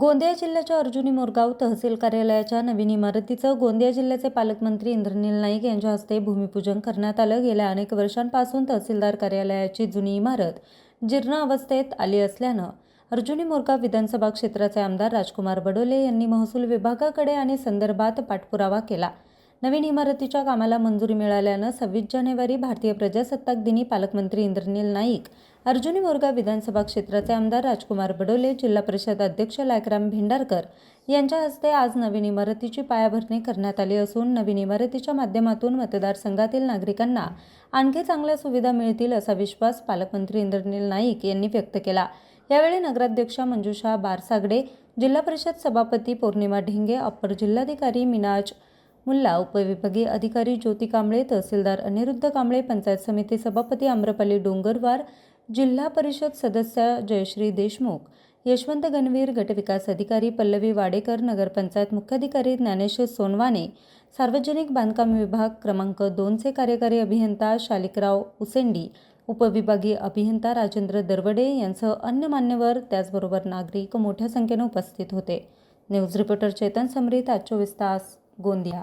गोंदिया जिल्ह्याच्या अर्जुनी मोरगाव तहसील कार्यालयाच्या नवीन इमारतीचं गोंदिया जिल्ह्याचे पालकमंत्री इंद्रनील नाईक यांच्या हस्ते भूमिपूजन करण्यात आलं. गेल्या अनेक वर्षांपासून तहसीलदार कार्यालयाची जुनी इमारत जीर्ण अवस्थेत आली असल्यानं अर्जुनी मोरगाव विधानसभा क्षेत्राचे आमदार राजकुमार बडोले यांनी महसूल विभागाकडे आणि संदर्भात पाठपुरावा केला. नवीन इमारतीच्या कामाला मंजुरी मिळाल्यानं सव्वीस जानेवारी भारतीय प्रजासत्ताक दिनी पालकमंत्री इंद्रनील नाईक अर्जुनी मोरगाव विधानसभा क्षेत्राचे आमदार राजकुमार बडोले जिल्हा परिषद अध्यक्ष लायकराम भेंडारकर यांच्या हस्ते आज नवीन इमारतीची पायाभरणी करण्यात आली असून नवीन इमारतीच्या माध्यमातून मतदारसंघातील नागरिकांना आणखी चांगल्या सुविधा मिळतील असा विश्वास पालकमंत्री इंद्रनील नाईक यांनी व्यक्त केला. यावेळी नगराध्यक्षा मंजुषा बारसागडे जिल्हा परिषद सभापती पौर्णिमा ढिंगे अप्पर जिल्हाधिकारी मिनाज मुल्ला उपविभागीय अधिकारी ज्योती कांबळे तहसीलदार अनिरुद्ध कांबळे पंचायत समिती सभापती आम्रपाली डोंगरवार जिल्हा परिषद सदस्य जयश्री देशमुख यशवंत गणवीर गटविकास अधिकारी पल्लवी वाडेकर नगरपंचायत मुख्याधिकारी ज्ञानेश्वर सोनवाने सार्वजनिक बांधकाम विभाग क्रमांक दोनचे कार्यकारी अभियंता शालिकराव उसेंडी उपविभागीय अभियंता राजेंद्र दरवडे यांसह अन्य मान्यवर त्याचबरोबर नागरिक मोठ्या संख्येने उपस्थित होते. न्यूज रिपोर्टर चेतन समरीत आज चोवीस तास गोंदिया.